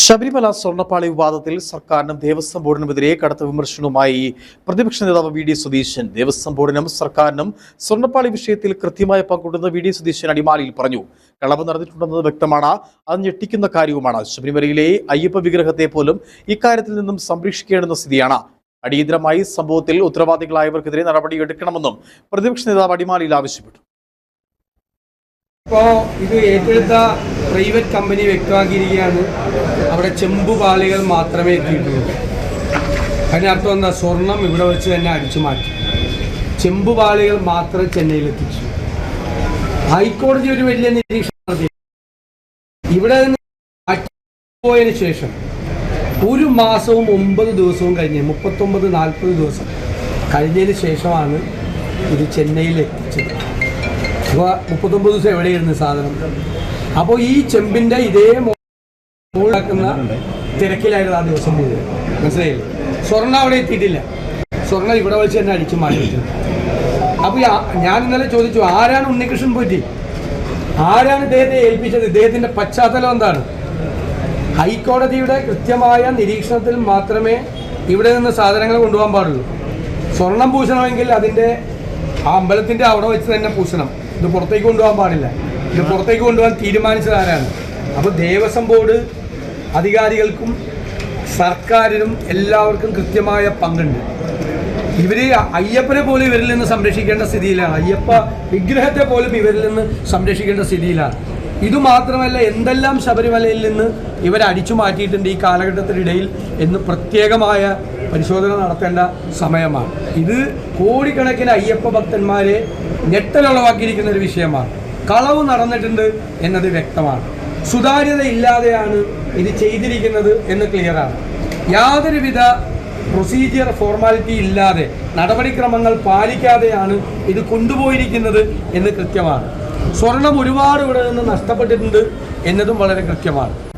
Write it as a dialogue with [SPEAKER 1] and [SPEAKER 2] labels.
[SPEAKER 1] ശബരിമല സ്വർണപ്പാളി വിവാദത്തിൽ സർക്കാരിനും ദേവസ്വം ബോർഡിനുമെതിരെ കടുത്ത വിമർശനവുമായി പ്രതിപക്ഷ നേതാവ് വി ഡി സുധീശൻ ദേവസ്വം ബോർഡിനും സർക്കാരിനും സ്വർണപ്പാളി വിഷയത്തിൽ കൃത്യമായ പങ്കുണ്ടെന്ന് വി ഡി സുധീശൻ അടിമാലിയിൽ പറഞ്ഞു. കളവ് നടന്നിട്ടുണ്ടെന്നത് വ്യക്തമാണ്. അത് ഞെട്ടിക്കുന്ന കാര്യവുമാണ്. ശബരിമലയിലെ അയ്യപ്പ വിഗ്രഹത്തെ പോലും ഇക്കാര്യത്തിൽ നിന്നും സംരക്ഷിക്കേണ്ടുന്ന സ്ഥിതിയാണ്. അടിയന്തരമായി സംഭവത്തിൽ ഉത്തരവാദികളായവർക്കെതിരെ നടപടിയെടുക്കണമെന്നും പ്രതിപക്ഷ നേതാവ് അടിമാലിയിൽ ആവശ്യപ്പെട്ടു.
[SPEAKER 2] ഇപ്പോൾ ഇത് ഏറ്റെടുത്ത പ്രൈവറ്റ് കമ്പനി വ്യക്തമാക്കിയിരിക്കുകയാണ്. അവിടെ ചെമ്പുപാളികൾ മാത്രമേ എത്തിയിട്ടുള്ളൂ. അതിനർത്ഥം എന്താ? സ്വർണം ഇവിടെ വെച്ച് തന്നെ അടിച്ചു മാറ്റി. ചെമ്പുപാളികൾ മാത്രം ചെന്നൈയിൽ എത്തിച്ചു. ഹൈക്കോടതി ഒരു വലിയ നിരീക്ഷണം നടത്തി. ഇവിടെ പോയതിന് ശേഷം ഒരു മാസവും ഒമ്പത് ദിവസവും കഴിഞ്ഞ് മുപ്പത്തൊമ്പത് നാൽപ്പത് ദിവസം കഴിഞ്ഞതിന് ശേഷമാണ് ഇത് ചെന്നൈയിൽ എത്തിച്ചത്. മുപ്പത്തൊമ്പത് ദിവസം എവിടെയായിരുന്നു സാധനം. അപ്പോൾ ഈ ചെമ്പിന്റെ ഇതേ മോളാക്കുന്ന തിരക്കിലായിരുന്നു ആ ദിവസം മുഴുവൻ മനസ്സിലായില്ലേ? സ്വർണ അവിടെ എത്തിയിട്ടില്ല. സ്വർണ ഇവിടെ വെച്ച് തന്നെ അടിച്ചു മാറ്റി അപ്പോൾ ഞാൻ ഇന്നലെ ചോദിച്ചു ആരാണ് ഉണ്ണികൃഷ്ണൻ പോറ്റി? ആരാണ് ഇദ്ദേഹത്തെ ഏൽപ്പിച്ചത്? ഇദ്ദേഹത്തിന്റെ പശ്ചാത്തലം എന്താണ്? ഹൈക്കോടതിയുടെ കൃത്യമായ നിരീക്ഷണത്തിൽ മാത്രമേ ഇവിടെ നിന്ന് സാധനങ്ങൾ കൊണ്ടുപോകാൻ പാടുള്ളൂ. സ്വർണം പൂശണമെങ്കിൽ അതിന്റെ ആ അമ്പലത്തിന്റെ അവിടെ വെച്ച് തന്നെ പൂശണം. ഇത് പുറത്തേക്ക് കൊണ്ടുപോകാൻ പാടില്ല. ഇത് പുറത്തേക്ക് കൊണ്ടുപോകാൻ തീരുമാനിച്ചത് ആരാണ്? അപ്പോൾ ദേവസ്വം ബോർഡ് അധികാരികൾക്കും സർക്കാരിനും എല്ലാവർക്കും കൃത്യമായ പങ്കുണ്ട്. ഇവർ അയ്യപ്പനെ പോലും ഇവരിൽ നിന്ന് സംരക്ഷിക്കേണ്ട സ്ഥിതിയിലാണ്. അയ്യപ്പ വിഗ്രഹത്തെ പോലും ഇവരിൽ നിന്ന് സംരക്ഷിക്കേണ്ട സ്ഥിതിയിലാണ്. ഇതുമാത്രമല്ല എന്തെല്ലാം ശബരിമലയിൽ നിന്ന് ഇവരെ അടിച്ചു മാറ്റിയിട്ടുണ്ട് ഈ കാലഘട്ടത്തിനിടയിൽ എന്ന് പ്രത്യേകമായ പരിശോധന നടത്തേണ്ട സമയമാണ്. ഇത് കോടിക്കണക്കിന് അയ്യപ്പ ഭക്തന്മാരെ ഞെട്ടലുളവാക്കിയിരിക്കുന്ന ഒരു വിഷയമാണ്. കളവ് നടന്നിട്ടുണ്ട് എന്നത് വ്യക്തമാണ്. സുതാര്യത ഇല്ലാതെയാണ് ഇത് ചെയ്തിരിക്കുന്നത് എന്ന് ക്ലിയറാണ് യാതൊരുവിധ പ്രൊസീജിയർ ഫോർമാലിറ്റി ഇല്ലാതെ നടപടിക്രമങ്ങൾ പാലിക്കാതെയാണ് ഇത് കൊണ്ടുപോയിരിക്കുന്നത് എന്ന് കൃത്യമാണ്. സ്വർണം ഒരുപാട് ഇവിടെ നിന്ന് നഷ്ടപ്പെട്ടിട്ടുണ്ട് എന്നതും വളരെ കൃത്യമാണ്.